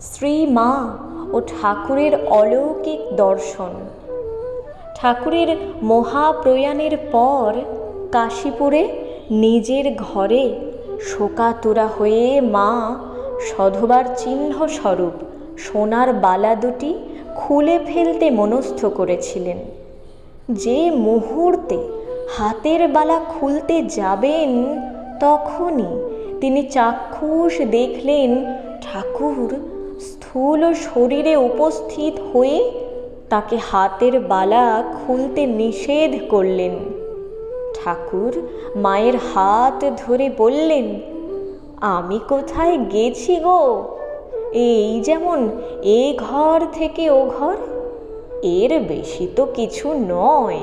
শ্রী মা ও ঠাকুরের অলৌকিক দর্শন। ঠাকুরের মহাপ্রয়াণের পর কাশীপুরে নিজের ঘরে শোকাতুরা হয়ে মা সধবার চিহ্ন স্বরূপ সোনার বালা দুটি খুলে ফেলতে মনস্থ করেছিলেন। যে মুহূর্তে হাতের বালা খুলতে যাবেন, তখনই তিনি চাক্ষুষ দেখলেন ঠাকুর স্থূল শরীরে উপস্থিত হয়ে তাকে হাতের বালা খুলতে নিষেধ করলেন। ঠাকুর মায়ের হাত ধরে বললেন, আমি কোথায় গেছি গো? এই যেমন এ ঘর থেকে ও ঘর, এর বেশি তো কিছু নয়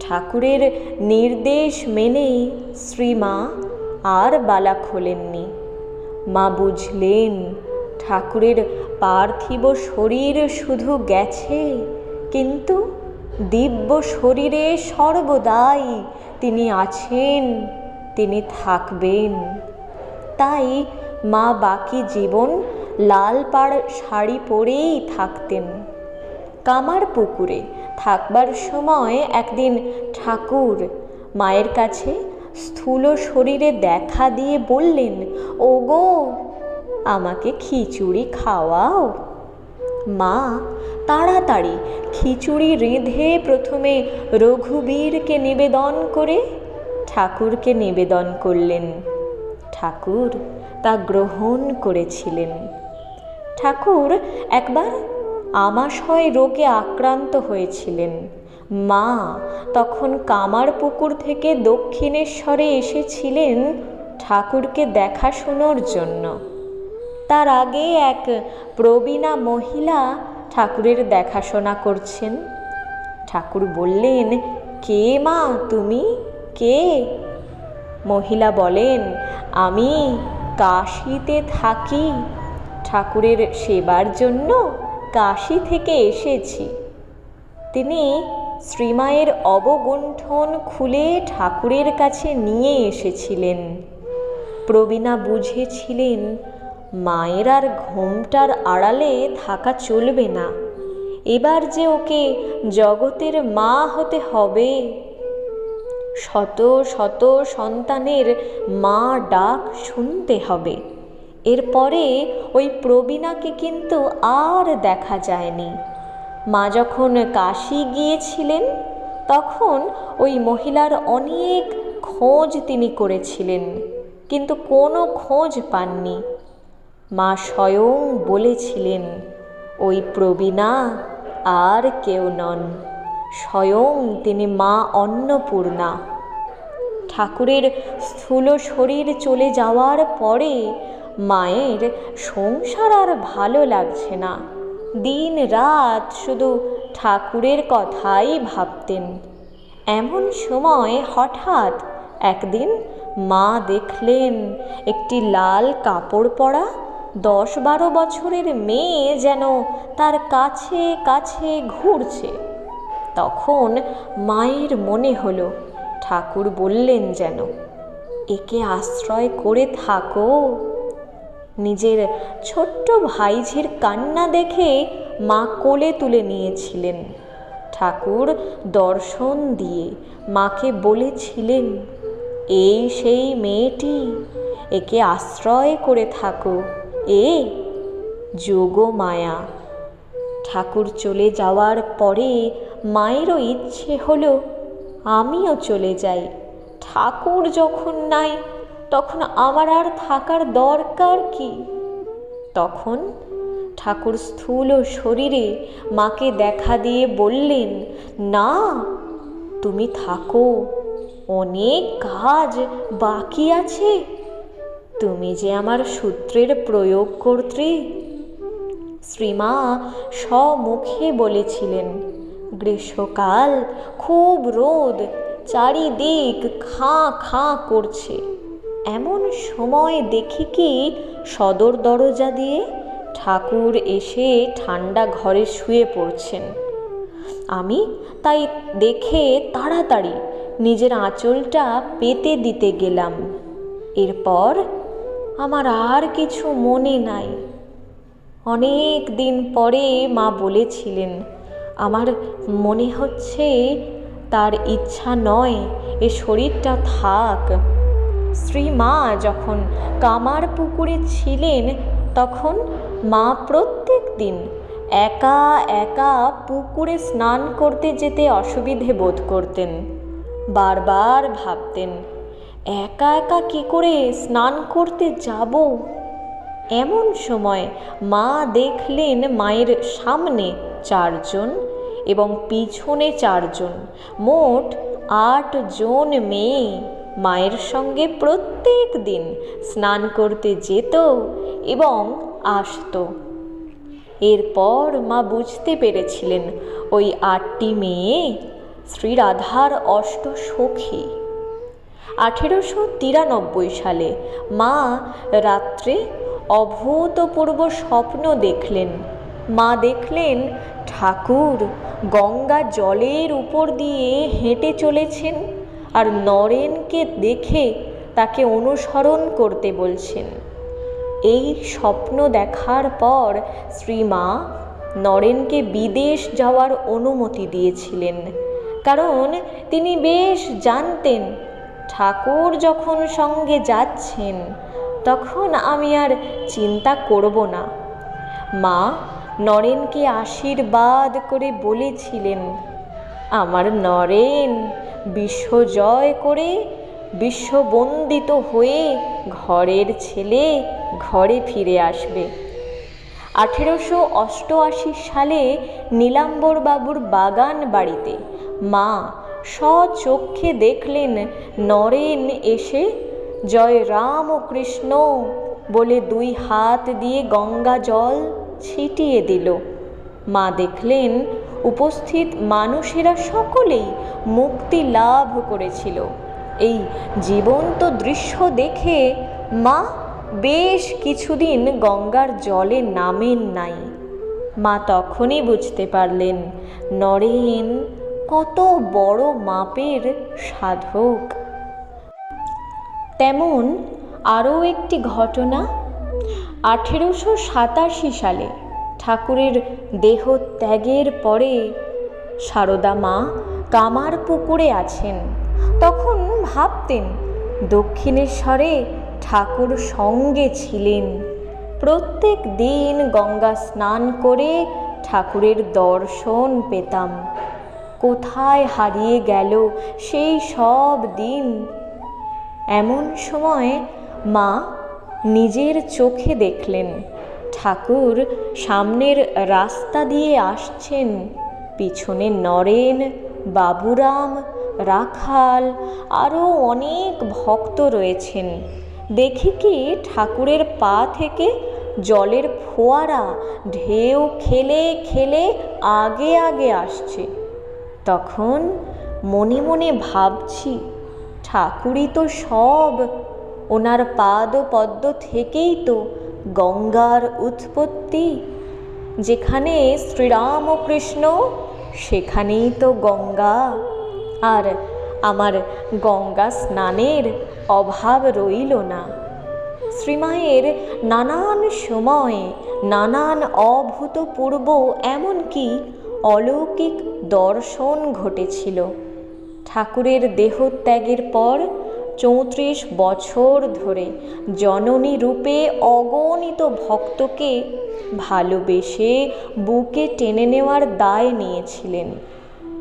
ঠাকুরের নির্দেশ মেনে শ্রীমা আর বালা খোলেননি। মা বুঝলেন, ঠাকুরের পার্থিব শরীর শুধু গেছে, কিন্তু দিব্য শরীরে সর্বদাই তিনি আছেন, তিনি থাকবেন। তাই মা বাকি জীবন লাল পাড় শাড়ি পরেই থাকতেন। কামার পুকুরে থাকবার সময় একদিন ঠাকুর মায়ের কাছে স্থূল শরীরে দেখা দিয়ে বললেন, ওগো, আমাকে খিচুড়ি খাওয়াও। মা, তাড়াতাড়ি, খিচুড়ি রেঁধে প্রথমে রঘুবীরকে নিবেদন করে ঠাকুরকে নিবেদন করলেন। ঠাকুর তা গ্রহণ করেছিলেন। ঠাকুর একবার আমাশয় রোগে আক্রান্ত হয়েছিলেন। মা, তখন কামার পুকুর থেকে দক্ষিণেশ্বরে এসেছিলেন ঠাকুরকে দেখাশোনার জন্য। তার আগে এক প্রবীণা মহিলা ঠাকুরের দেখাশোনা করছেন। ঠাকুর বললেন, কে মা তুমি? কে? মহিলা বলেন, আমি কাশিতে থাকি। ঠাকুরের সেবার জন্য কাশি থেকে এসেছি। তিনি শ্রীমায়ের অবগুণ্ঠন খুলে ঠাকুরের কাছে নিয়ে এসেছিলেন। প্রবীণা বুঝেছিলেন, মায়ের আর ঘোমটার আড়ালে থাকা চলবে না। এবার যে ওকে জগতের মা হতে হবে। শত শত সন্তানের মা ডাক শুনতে হবে। এরপরে ওই প্রবীণাকে কিন্তু আর দেখা যায়নি। মা যখন কাশি গিয়েছিলেন, তখন ওই মহিলার অনেক খোঁজ তিনি করেছিলেন, কিন্তু কোনো খোঁজ পাননি। মা স্বয়ং বলেছিলেন, ওই প্রবীণা আর কেউ নন, স্বয়ং তিনি মা অন্নপূর্ণা। ঠাকুরের স্থূল শরীর চলে যাওয়ার পরে মায়ের সংসার আর ভালো লাগছে না। দিন রাত শুধু ঠাকুরের কথাই ভাবতেন। এমন সময় হঠাৎ একদিন মা দেখলেন, একটি লাল কাপড় পরা দশ বারো বছরের মেয়ে যেন তার কাছে কাছে ঘুরছে। তখন মায়ের মনে হলো, ঠাকুর বললেন যেন, একে আশ্রয় করে থাকো। নিজের ছোট্ট ভাইঝির কান্না দেখে মা কোলে তুলে নিয়েছিলেন। ঠাকুর দর্শন দিয়ে মাকে বলেছিলেন, এই সেই মেয়েটি, একে আশ্রয় করে থাকো, এ যোগ মায়া ঠাকুর চলে যাওয়ার পরে মায়েরও ইচ্ছে হলো, আমিও চলে যাই। ঠাকুর যখন নাই তখন আমার আর থাকার দরকার কি? তখন ঠাকুর স্থূল শরীরে মাকে দেখা দিয়ে বললেন, না, তুমি থাকো, অনেক কাজ বাকি আছে। তুমি যে আমার সূত্রের প্রয়োগ কর্ত্রী শ্রীমা স্বমুখে বলেছিলেন, গ্রীষ্মকাল খুব রোদ, চারিদিক খাঁ খাঁ করছে। এমন সময় দেখি কি সদর দরজা দিয়ে ঠাকুর এসে ঠান্ডা ঘরে শুয়ে পড়ছেন। আমি তাই দেখে তাড়াতাড়ি নিজের আঁচলটা পেতে দিতে গেলাম। এরপর আমার আর কিছু মনে নাই। অনেক দিন পরে মা বলেছিলেন, আমার মনে হচ্ছে তার ইচ্ছা নয়, এ শরীরটা থাক। শ্রী মা যখন কামার পুকুরে ছিলেন, তখন মা প্রত্যেক দিন একা একা পুকুরে স্নান করতে যেতে অসুবিধে বোধ করতেন। বারবার ভাবতেন, একা একা কি করে স্নান করতে যাব? এমন সময় মা দেখলেন মায়ের সামনে চারজন এবং পিছনে চারজন, মোট আট জন মেয়ে। মায়ের সঙ্গে প্রত্যেক দিন স্নান করতে যেত এবং আসতো। এরপর মা বুঝতে পেরেছিলেন, ওই আটটি মেয়ে শ্রীরাধার অষ্ট সখী। আঠেরোশো তিরানব্বই সালে মা রাত্রে অভূতপূর্ব স্বপ্ন দেখলেন। মা দেখলেন ঠাকুর গঙ্গা জলের উপর দিয়ে হেঁটে চলেছেন। আর নরেনকে দেখে তাকে অনুসরণ করতে বলছেন। এই স্বপ্ন দেখার পর শ্রীমা নরেনকে বিদেশ যাওয়ার অনুমতি দিয়েছিলেন। কারণ তিনি বেশ জানতেন, ঠাকুর যখন সঙ্গে যাচ্ছেন, তখন আমি আর চিন্তা করব না। মা নরেনকে আশীর্বাদ করে বলেছিলেন আমার নরেন, বিশ্ব জয় করে বিশ্ববন্দিত হয়ে ঘরের ছেলে ঘরে ফিরে আসবে। আঠেরোশো অষ্টআশি সালে নীলাম্বর বাবুর বাগান বাড়িতে মা স্বচক্ষে দেখলেন নরেন এসে, জয় রাম ও কৃষ্ণ বলে দুই হাত দিয়ে গঙ্গা জল ছিটিয়ে দিল। মা দেখলেন উপস্থিত মানুষেরা সকলেই মুক্তি লাভ করেছিল। এই জীবন্ত দৃশ্য দেখে মা বেশ কিছুদিন গঙ্গার জলে নামেন নাই। মা তখনই বুঝতে পারলেন, নরেন কত বড় মাপের সাধক। তেমন আরও একটি ঘটনা আঠেরোশো সাতাশি সালে ঠাকুরের দেহ ত্যাগের পরে সারদা মা কামার পুকুরে আছেন। তখন ভাবতেন, দক্ষিণেশ্বরে ঠাকুর সঙ্গে ছিলেন। প্রত্যেক দিন গঙ্গা স্নান করে ঠাকুরের দর্শন পেতাম। কোথায় হারিয়ে গেল সেই সব দিন। এমন সময় মা নিজের চোখে দেখলেন। ঠাকুর সামনের রাস্তা দিয়ে আসছেন। পিছনে নরেন, বাবুরাম, রাখাল আরও অনেক ভক্ত রয়েছেন। দেখি কি ঠাকুরের পা থেকে জলের ফোয়ারা ঢেউ খেলে খেলে আগে আগে আসছে। তখন মনে মনে ভাবছি, ঠাকুরই তো সব, ওনার পাদ পদ্ম থেকেই তো গঙ্গার উৎপত্তি। যেখানে শ্রীরাম ও কৃষ্ণ, সেখানেই তো গঙ্গা। আর আমার গঙ্গা স্নানের অভাব রইল না। শ্রীমায়ের নানান সময়ে, নানান অভূতপূর্ব, এমনকি অলৌকিক দর্শন ঘটেছিল। ঠাকুরের দেহত্যাগের পর চৌত্রিশ বছর ধরে জননী রূপে অগণিত ভক্তকে ভালোবেসে বুকে টেনে নেওয়ার দায় নিয়েছিলেন।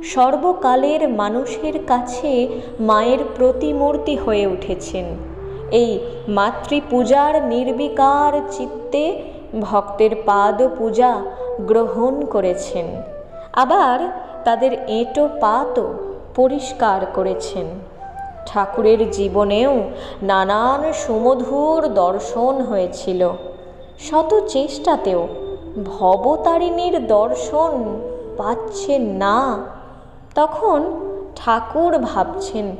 সর্বকালের মানুষের কাছে মায়ের প্রতিমূর্তি হয়ে উঠেছেন। এই মাতৃপূজার নির্বিকার চিত্তে ভক্তের পাদ পূজা গ্রহণ করেছেন। আবার তাদের এঁটো পাতও পরিষ্কার করেছেন। ঠাকুরের জীবনেও নানান সুমধুর দর্শন হয়েছিল। শত চেষ্টাতেও ভবতারিণীর দর্শন পাচ্ছেন না। তখন ঠাকুর ভাবছেন,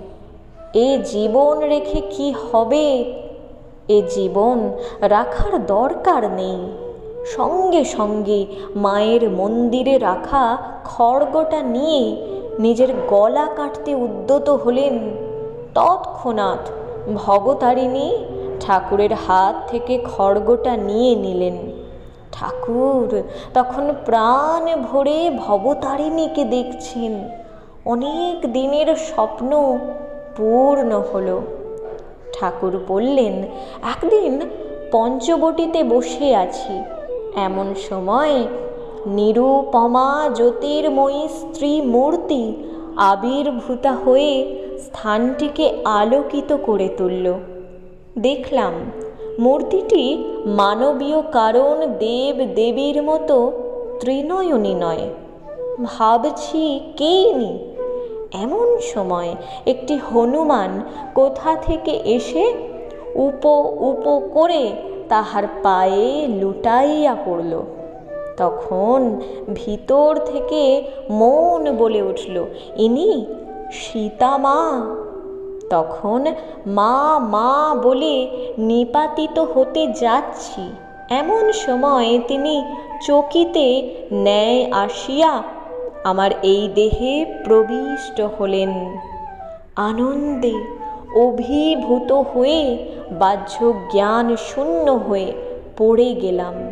এ জীবন রেখে কি হবে? এ জীবন রাখার দরকার নেই। সঙ্গে সঙ্গে মায়ের মন্দিরে রাখা খড়গটা নিয়ে নিজের গলা কাটতে উদ্যত হলেন। তৎক্ষণাৎ ভবতারিণী ঠাকুরের হাত থেকে খড়গটা নিয়ে নিলেন। ঠাকুর তখন প্রাণ ভরে ভবতারিণীকে দেখছেন। অনেক দিনের স্বপ্ন পূর্ণ হলো। ঠাকুর বললেন, একদিন পঞ্চবটিতে বসে আছি। এমন সময় নিরুপমা জ্যোতির্ময়ী স্ত্রী মূর্তি আবির্ভূতা হয়ে স্থানটিকে আলোকিত করে তুলল। দেখলাম, মূর্তিটি মানবীয় কারণ দেব দেবীর মতো ত্রিনয়নী নয়। ভাবছি কেই নি এমন সময় একটি হনুমান কোথা থেকে এসে উপ উপ করে তাহার পায়ে লুটাইয়া পড়ল। তখন ভিতর থেকে মন বলে উঠল, ইনি সীতা মা। তখন মা মা বলে, নিপাতিত হতে যাচ্ছি। এমন সময় তিনি চকিতে ন্যায় আসিয়া আমার এই দেহে প্রবিষ্ট হলেন। আনন্দে অভিভূত হয়ে বাহ্য জ্ঞান শূন্য হয়ে পড়ে গেলাম।